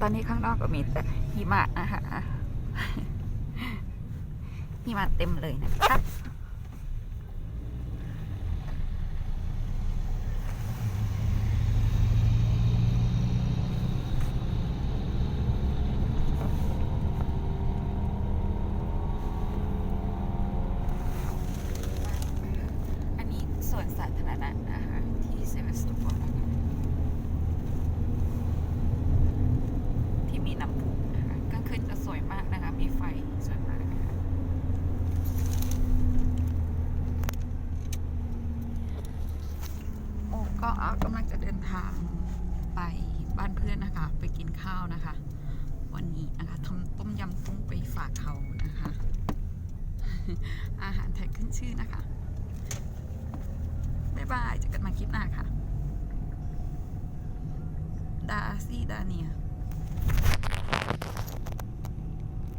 ตอนนี้ข้างนอกก็มีแต่หิมะนะคะหิมะเต็มเลยนะครับอันนี้สวนสาธารณะนะคะที่เซเวสโตโปลนะคะที่มีน้ำพุนะคะกลางคืนจะสวยมากนะคะ มีไฟสวยมากนะคะโอ้ ก็กำลังจะเดินทางไปบ้านเพื่อนนะคะ ไปกินข้าวนะคะ วันนี้นะคะทำต้มยำกุ้งไปฝากเขานะคะ อาหารไทยขึ้นชื่อนะคะ บ๊ายบายเจอกันมาคลิปหน้าค่ะ ดาซี่ดาเนีย